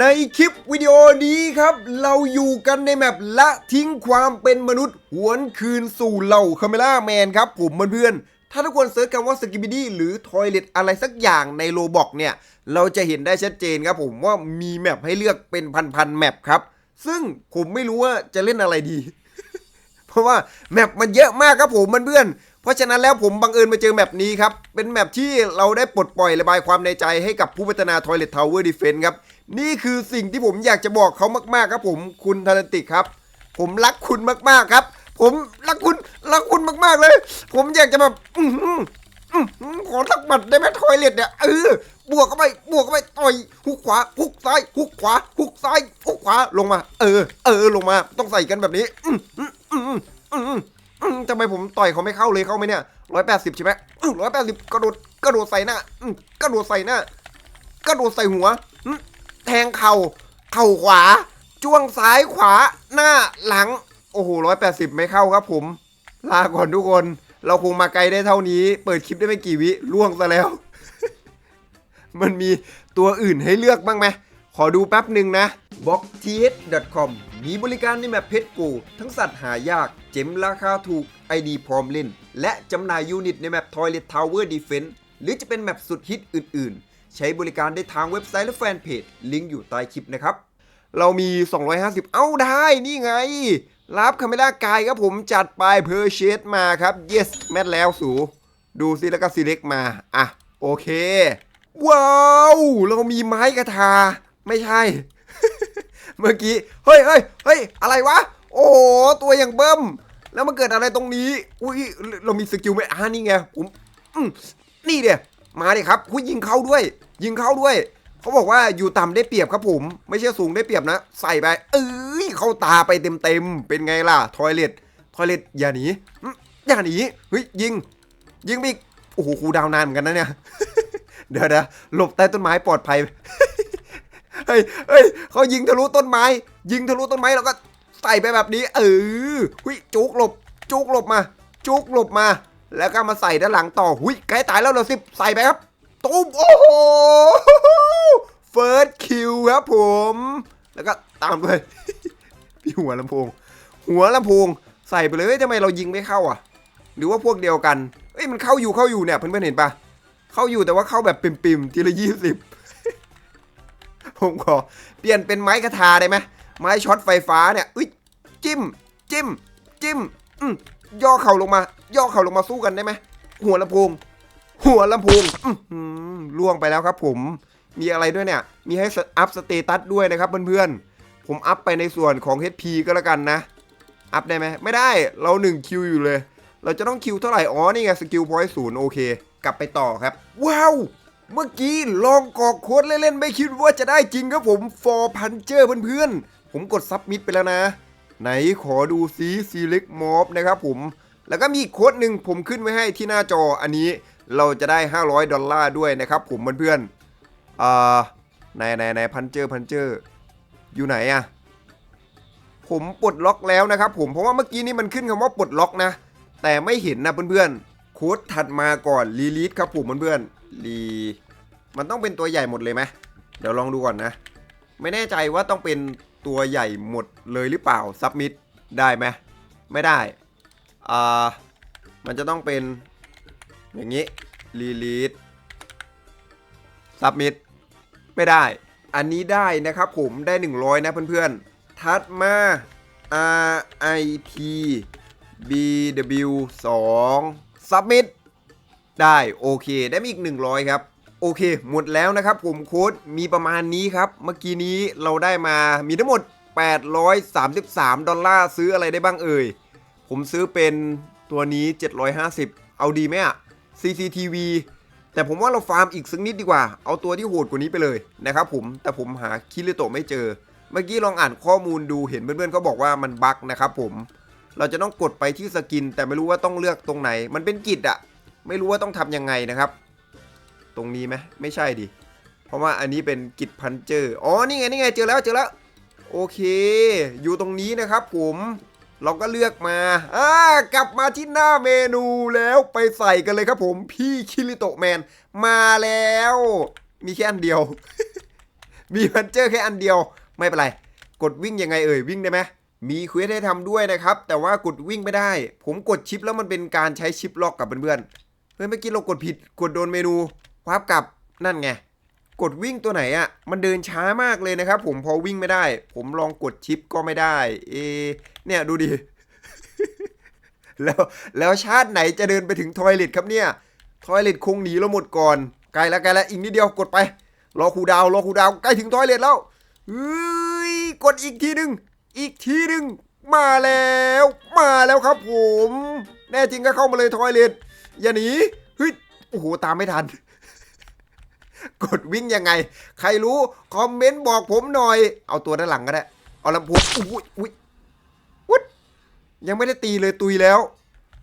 ในคลิปวิดีโอนี้ครับ เราอยู่กันในแมปละทิ้งความเป็นมนุษย์ หวนคืนสู่เหล่าคาเมล่าแมนครับผมเพื่อนๆถ้าทุกคนเซิร์ชคำว่าสกิบิดี้หรือทอยเลตอะไรสักอย่างในโลบอกเนี่ย เราจะเห็นได้ชัดเจนครับผมว่ามีแมปให้เลือกเป็นพันๆแมปครับ ซึ่งผมไม่รู้ว่าจะเล่นอะไรดี เพราะว่าแมปมันเยอะมากครับผมเพื่อนๆเพราะฉะนั้นแล้วผมบังเอิญมาเจอแมปนี้ครับ เป็นแมปที่เราได้ปลดปล่อยระบายความในใจให้กับผู้พัฒนา Toilet Tower Defense ครับ นี่คือสิ่งที่ผมอยากจะบอกเขามากๆครับผมคุณทารันติครับ ผมรักคุณมากๆครับ ผมรักคุณรักคุณมากๆเลย ผมอยากจะแบบอื้อหืออื้อหือขอสักหมัดได้ไหมทอยเล็ตเนี่ยเออบวกเข้าไปบวกเข้าไปต่อยหุกขวาหุกซ้ายหุกขวาหุกซ้ายหุกขวาลงมา เออ เออลงมา ต้องใส่กันแบบนี้อื้อหืออื้อหืออื้อหืออื้อทำไมผมต่อยเขาไม่เข้าเลยเข้าไหมเนี่ยร้อยแปดสิบใช่ไหมร้อยแปดสิบกระโดดกระโดดใส่หน้าอื้อกระโดดใส่หน้ากระโดดใส่หัวอื้อ แทงเข่า เข่าขวา จ้วงซ้ายขวาหน้าหลัง โอ้โหร้อยแปดสิบไม่เข้าครับผม ลาก่อนทุกคน เราคงมาไกลได้เท่านี้ เปิดคลิปได้ไม่กี่วิล่วงซะแล้ว มันมีตัวอื่นให้เลือกบ้างไหมขอดูแป๊บหนึ่งนะ b o x t h com มีบริการในแมปเพชรกูทั้งสัตว์หายาก เจ๋มราคาถูก ID พร้อมเล่น และจำหน่ายยูนิตในแมป Toilet Tower Defense หรือจะเป็นแมปสุดฮิตอื่นๆ ใช้บริการได้ทางเว็บไซต์และแฟนเพจ ลิงก์อยู่ใต้คลิปนะครับ เรามี 250 เอ้าได้นี่ไง รับคาเมล่ากายครับผมจัดไปเพอร์เชสมาครับ yes แมทแล้วสู ดูซิแล้วก็ select มา อะ โอเค ว้าว เรามีไม้กระทา ไม่ใช่ เมื่อกี้ เฮ้ยเฮ้ยเฮ้ยอะไรวะ โอ้ตัวอย่างเบิ้มแล้วมันเกิดอะไรตรงนี้ อุ้ยเรามีสกิลไหมอ่านี่ไงผมอืมนี่เดีย มาดิครับคุยยิงเข้าด้วย ยิงเข้าด้วย เขาบอกว่าอยู่ต่ำได้เปรียบครับผม ไม่ใช่สูงได้เปรียบนะ ใส่ไป เอ้ยเข้าตาไปเต็มๆ เป็นไงล่ะ ทอยเล็ตทอยเล็ตอย่าหนีอย่าหนีเฮ้ยยิง ยิงอีกโอ้โหครูดาวนานเหมือนกันนะเนี่ย เดี๋ยวนะหลบใต้ต้นไม้ปลอดภัยเฮ้ยเฮ้ยเขายิงทะลุต้นไม้ ยิงทะลุต้นไม้แล้วก็ใส่ไปแบบนี้ เออหุยจุกหลบ จุกหลบมา จุกหลบมา แล้วก็มาใส่ด้านหลังต่อหุยใกล้ตายแล้วเรอสิบใส่ไปครับตุ้มโอ้โหเฟิร์สคิวครับผม แล้วก็ตามด้วยพี่หัวลำโพง หัวลำโพงใส่ไปเลยเฮ้ยทำไมเรายิงไม่เข้าอะ หรือว่าพวกเดียวกันเอ้ยมันเข้าอยู่เข้าอยู่เนี่ยเพื่อนๆเห็นปะเข้าอยู่แต่ว่าเข้าแบบปิ่มๆทีละยี่สิบผมขอเปลี่ยนเป็นไม้กระทาได้ไหมไม้ช็อตไฟฟ้าเนี่ยอุ้ยจิ้ม จิ้ม จิ้มอืม ย่อเข่าลงมา ย่อเข่าลงมาสู้กันได้ไหมหัวลำโพงหัวลำโพงอืมล่วงไปแล้วครับ ผมมีอะไรด้วยเนี่ย มีให้อัพสเตตัสด้วยนะครับเพื่อนๆ ผมอัพไปในส่วนของ HP ก็แล้วกันนะ อัพได้ไหม ไม่ได้ เรา1คิวอยู่เลย เราจะต้องคิวเท่าไหร่ อ๋อ นี่ไงสกิลพอยต์ศูนย์โอเค กลับไปต่อครับ ว้าว เมื่อกี้ลองกอกโค้ดเล่นๆ ไม่คิดว่าจะได้จริงครับผม for puncher เพื่อนๆ ผมกดซับมิดไปแล้วนะ ไหนขอดูซิ select mob นะครับผม แล้วก็มีโค้ดหนึ่งผมขึ้นไว้ให้ที่หน้าจออันนี้เราจะได้ 500 ดอลลาร์ด้วยนะครับผมเพื่อนๆอ่าไหนไหนไหนพันเจอร์พันเจอร์อยู่ไหนอะผมปลดล็อกแล้วนะครับผมเพราะว่าเมื่อกี้นี้มันขึ้นคำว่าปลดล็อกนะ แต่ไม่เห็นนะเพื่อนๆโค้ดถัดมาก่อนรีลีสครับผมเพื่อนๆรีมันต้องเป็นตัวใหญ่หมดเลยไหมเดี๋ยวลองดูก่อนนะ ไม่แน่ใจว่าต้องเป็น ตัวใหญ่หมดเลยหรือเปล่าซับมิดได้ไหมไม่ได้อ่ามันจะต้องเป็นอย่างนี้รีลีสซับมิดไม่ได้ อันนี้ได้นะครับผมได้ 100 นะเพื่อนๆ ทัดมา R I T B W 2 Submit ได้ โอเค ได้มีอีก 100 ครับ โอเค หมดแล้วนะครับผมโค้ดมีประมาณนี้ครับ เมื่อกี้นี้เราได้มามีทั้งหมด 833 ดอลลาร์ซื้ออะไรได้บ้างเอ่ย ผมซื้อเป็นตัวนี้ 750 เอาดีไหมอะ CCTV แต่ผมว่าเราฟาร์มอีกสักนิดดีกว่า เอาตัวที่โหดกว่านี้ไปเลยนะครับผม แต่ผมหาคิริโตะไม่เจอ เมื่อกี้ลองอ่านข้อมูลดูเห็นเพื่อนๆเขาบอกว่ามันบั๊กนะครับผม เราจะต้องกดไปที่สกิน แต่ไม่รู้ว่าต้องเลือกตรงไหน มันเป็นกิจอะไม่รู้ว่าต้องทำยังไงนะครับ ตรงนี้ไหมไม่ใช่ดิ เพราะว่าอันนี้เป็นกิจพันเจอร์อ๋อนี่ไงนี่ไงเจอแล้วเจอแล้วโอเค อยู่ตรงนี้นะครับผมเราก็เลือกมา อ่ากลับมาที่หน้าเมนูแล้วไปใส่กันเลยครับผม พี่คิริโตแมน มาแล้ว มีแค่อันเดียว มีพันเจอร์แค่อันเดียว ไม่เป็นไร กดวิ่งยังไงเอ่ย วิ่งได้ไหมมีเควสให้ทำด้วยนะครับ แต่ว่ากดวิ่งไม่ได้ ผมกดชิปแล้วมันเป็นการใช้ชิปล็อกกับเพื่อนๆ เฮ้ยเมื่อกี้เรากดผิด กดโดนเมนู วาร์ปกลับนั่นไง กดวิ่งตัวไหนอะ่ะ มันเดินช้ามากเลยนะครับ ผมพอวิ่งไม่ได้ ผมลองกดชิปก็ไม่ได้ เอ เนี่ยดูดิ แล้วแล้วชาติไหนจะเดินไปถึงทอยเลทครับเนี่ย ทอยเลทคงหนีเราหมดก่อนไกลแล้วไกลแล้วอีกนิดเดียวกดไป รอครูดาวรอครูดาวใกล้ถึงทอยเลทแล้วเฮ้ยกดอีกทีหนึ่งอีกทีหนึ่งมาแล้ว มาแล้วครับผม แน่จริงก็เข้ามาเลยทอยเลทอย่าหนีเฮ้ยโอ้โหตามไม่ทัน กดวิ่งยังไง ใครรู้ คอมเมนต์บอกผมหน่อย เอาตัวด้านหลังก็ได้ เอาลำโพงอุ้ยอุ้ยวุดยังไม่ได้ตีเลยตุยแล้ว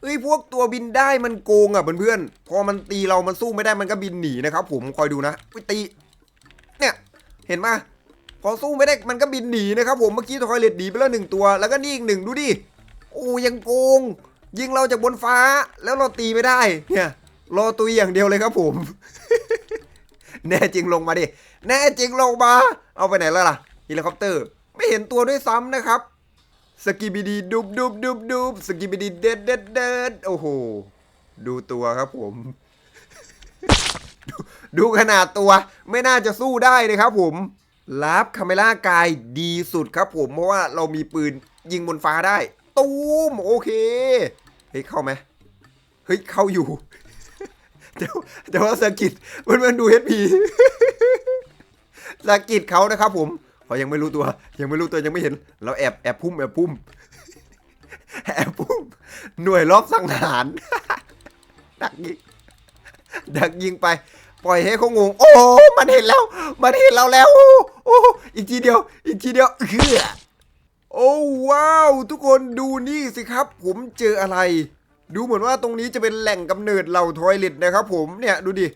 เอ้ยพวกตัวบินได้มันโกงอะเพื่อนๆพอมันตีเรามันสู้ไม่ได้มันก็บินหนีนะครับ ผมคอยดูนะอุ้ยตี เนี่ย เห็นปะพอสู้ไม่ได้มันก็บินหนีนะครับ ผมเมื่อกี้ทอยเลตหนีไปแล้วหนึ่งตัว แล้วก็นี่อีกหนึ่งดูดิโอ้ยังโกง ยิงเราจากบนฟ้าแล้วเราตีไม่ได้ เนี่ยรอตุยอย่างเดียวเลยครับผม แน่จริงลงมาดิ แน่จริงลงมา เอาไปไหนแล้วล่ะเฮลิคอปเตอร์ ไม่เห็นตัวด้วยซ้ำนะครับ สกิบิดีดุบดุบดุบดุบสกิบิดีเด็ดเด็ดเด็ดโอ้โห ดูตัวครับผม ดูดูขนาดตัวไม่น่าจะสู้ได้เลยครับผมลับคาเมล่ากายดีสุดครับผม เพราะว่าเรามีปืนยิงบนฟ้าได้ ตูมโอเค เฮ้ยเข้าไหมเฮ้ยเข้าอยู่ เดี๋ยวเดี๋ยวว่าสกิดมันมันดูเฮดพีสกิดเขานะครับผมเขายังไม่รู้ตัว ยังไม่รู้ตัวยังไม่เห็น เราแอบแอบพุ่มแอบพุ่มแอบพุ่มหน่วยรอบสังหาร ดักยิงดักยิงไป ปล่อยให้เขางง โอ้มันเห็นแล้ว มันเห็นเราแล้ว โอ้อีกทีเดียว อีกทีเดียวเฮือโอ้ว้าว ทุกคนดูนี่สิครับ ผมเจออะไร ดูเหมือนว่าตรงนี้จะเป็นแหล่งกำเนิดเหล่าทอยเล็ตนะครับ ผมเนี่ยดูดิ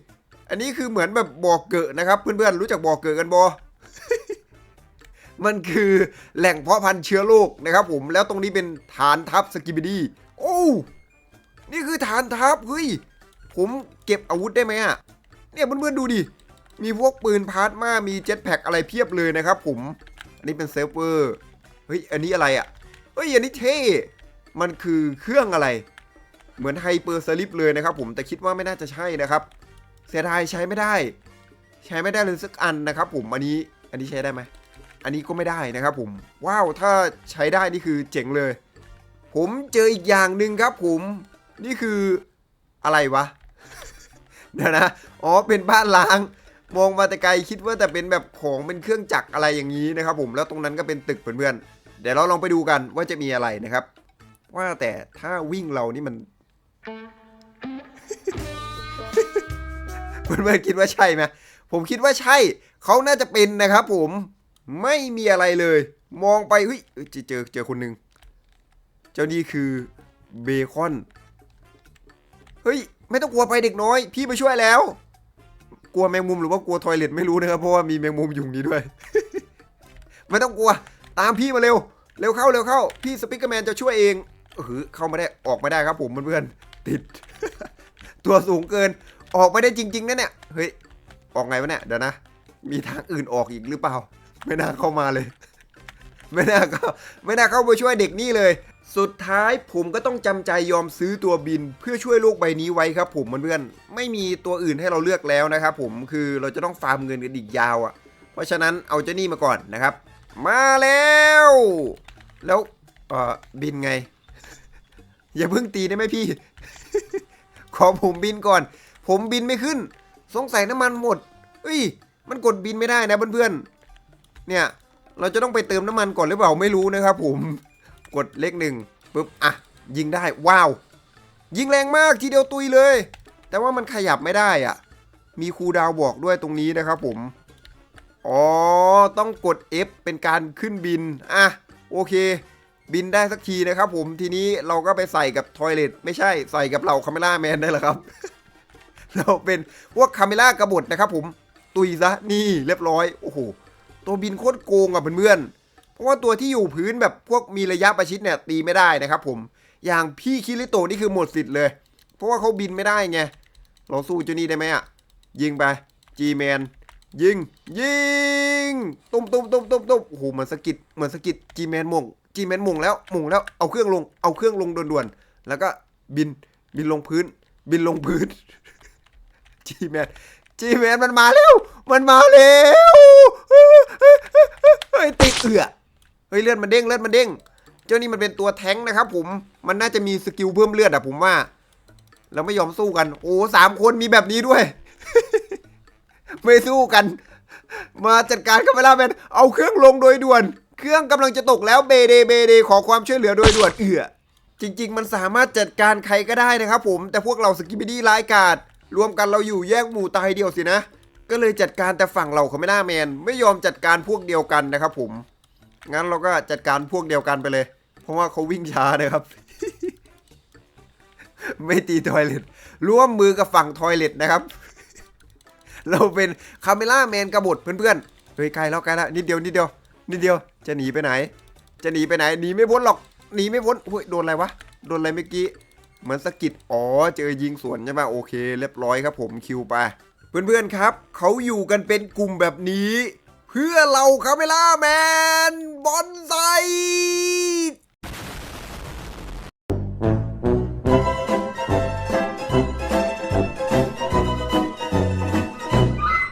อันนี้คือเหมือนแบบบ่อเกิดนะครับ เพื่อนๆรู้จักบ่อเกิดกันบอมันคือแหล่งเพาะพันธุ์เชื้อโรคนะครับ ผมแล้วตรงนี้เป็นฐานทัพสกิบิดีโอ้นี่คือฐานทัพเฮ้ยผมเก็บอาวุธได้ไหมอะเนี่ยเพื่อนๆดูดิมีพวกปืนพาร์ตมามีเจ็ตแพ็กอะไรเพียบเลยนะครับ ผม อันนี้เป็นเซิร์ฟเวอร์เฮ้ยอันนี้อะไรอะเฮ้ยอันนี้เท่มันคือเครื่องอะไร เหมือนไฮเปอร์สลิปเลยนะครับผมแต่คิดว่าไม่น่าจะใช่นะครับเสียดายใช้ไม่ได้ ใช้ไม่ได้เลยสักอันนะครับ ผมอันนี้อันนี้ใช้ได้ไหมอันนี้ก็ไม่ได้นะครับผมว้าวถ้าใช้ได้นี่คือเจ๋งเลย ผมเจออีกอย่างหนึ่งครับผมนี่คืออะไรวะเดี๋ยวนะอ๋อเป็นบ้านล้างมองมาแต่ไกลคิดว่าแต่เป็นแบบของเป็นเครื่องจักรอะไรอย่างนี้นะครับ ผมแล้วตรงนั้นก็เป็นตึกเพื่อนๆเดี๋ยวเราลองไปดูกันว่าจะมีอะไรนะครับ ว่าแต่ถ้าวิ่งเรานี่มัน เพื่อนๆคิดว่าใช่ไหมผมคิดว่าใช่ เขาน่าจะเป็นนะครับผมไม่มีอะไรเลย มองไปเฮ้ยเจอเจอเจอคนหนึ่งเจ้านี่คือเบคอน เฮ้ย ไม่ต้องกลัวไปเด็กน้อย พี่มาช่วยแล้ว กลัวแมงมุมหรือว่ากลัวทอยเลทไม่รู้นะครับ เพราะว่ามีแมงมุมอยู่นี้ด้วย ไม่ต้องกลัว ตามพี่มาเร็ว เร็วเข้าเร็วเข้า พี่สปิกเกอร์แมนจะช่วยเองเออเข้ามาได้ออกไม่ได้ครับผมเพื่อนๆ ติด ตัวสูงเกิน ออกไม่ได้จริงๆนะเนี่ย เฮ้ย ออกไงวะเนี่ย เดี๋ยวนะ มีทางอื่นออกอีกหรือเปล่า ไม่น่าเข้ามาเลย ไม่น่าเข้าไม่น่าเข้าไปช่วยเด็กนี่เลย สุดท้ายผมก็ต้องจำใจยอมซื้อตัวบิน เพื่อช่วยโลกใบนี้ไว้ครับ ผมเพื่อนๆไม่มีตัวอื่นให้เราเลือกแล้วนะครับผม คือเราจะต้องฟาร์มเงินกันอีกยาวอะ่ะ เพราะฉะนั้นเอาเจ้านี่มาก่อนนะครับ มาแล้ว แล้วเออบินไง อย่าเพิ่งตีได้ไหมพี่ ขอผมบินก่อน ผมบินไม่ขึ้น สงสัยน้ำมันหมดเอ้ย มันกดบินไม่ได้นะเพื่อนๆ เนี่ย เราจะต้องไปเติมน้ำมันก่อนหรือเปล่าไม่รู้นะครับผม กดเลขหนึ่งปุ๊บ อะ ยิงได้ ว้าว ยิงแรงมากทีเดียวตุยเลย แต่ว่ามันขยับไม่ได้อะ มีครูดาวบอกด้วยตรงนี้นะครับผม อ๋อ ต้องกด F เป็นการขึ้นบิน อะ โอเค บินได้สักทีนะครับผมทีนี้เราก็ไปใส่กับทอยเลทไม่ใช่ใส่กับเหล่าคาเมล่าแมนได้แล้วครับ เราเป็นพวกคาเมล่ากระบฏนะครับผมตุยซะนี่เรียบร้อยโอ้โหตัวบินโคตรโกงอะเพื่อนๆเพราะว่าตัวที่อยู่พื้นแบบพวกมีระยะประชิดเนี่ยตีไม่ได้นะครับผมอย่างพี่คิริโตนี่คือหมดสิทธิ์เลย เพราะว่าเขาบินไม่ได้ไงเราสู้เจ้านี่ได้ไหมอะยิงไป G-Man ยิงยิงตุ้มตุ้มตุ้มตุ้มตุ้มโอ้โหเหมือนสกิดเหมือนสกิดจีแมนมง จีแมนมุงแล้วมุงแล้วเอาเครื่องลงเอาเครื่องลงด่วนๆแล้วก็บินบินลงพื้น บินลงพื้นจีแมนจีแมนมันมาแล้ว มันมาแล้วเฮ้ยติดเอือเฮ้ยเลือดมันเด้งเลือดมันเด้ง เจ้านี่มันเป็นตัวแท้งนะครับ ผมมันน่าจะมีสกิลเพิ่มเลือดอะผมว่าแล้วไม่ยอมสู้กัน โอ้สามคนมีแบบนี้ด้วย ไม่สู้กัน มาจัดการกับเวลาแมนเอาเครื่องลงโดยด่วน เครื่องกำลังจะตกแล้วเบเดเบเดขอความช่วยเหลือโดยด่วนเอือจริง ๆ มันสามารถจัดการใครก็ได้นะครับผมแต่พวกเราสกิบิดี้ร้ายกาดรวมกันเราอยู่แยกหมู่ตายเดียวสินะ ก็เลยจัดการแต่ฝั่งเราเขาไม่น่าแมน ไม่ยอมจัดการพวกเดียวกันนะครับผมงั้นเราก็จัดการพวกเดียวกันไปเลย เพราะว่าเขาวิ่งช้านะครับ ไม่ตีทอยเล็ตร่วมมือกับฝั่งทอยเล็ตนะครับ เราเป็นคาเมล่าแมนกระบฏเพื่อนๆเฮ้ยไกลแล้วไกลแล้วนิดเดียวนิดเดียว นิดเดียวจะหนีไปไหน จะหนีไปไหนหนีไม่พ้นหรอกหนีไม่พ้นเฮ้ยโดนอะไรวะโดนอะไรเมื่อกี้เหมือนสะกิดอ๋อเจอยิงสวนใช่ไหมโอเค เรียบร้อยครับผมคิวไป เพื่อนๆครับเขาอยู่กันเป็นกลุ่มแบบนี้ เพื่อเราคาเมล่าแมนบอนไซ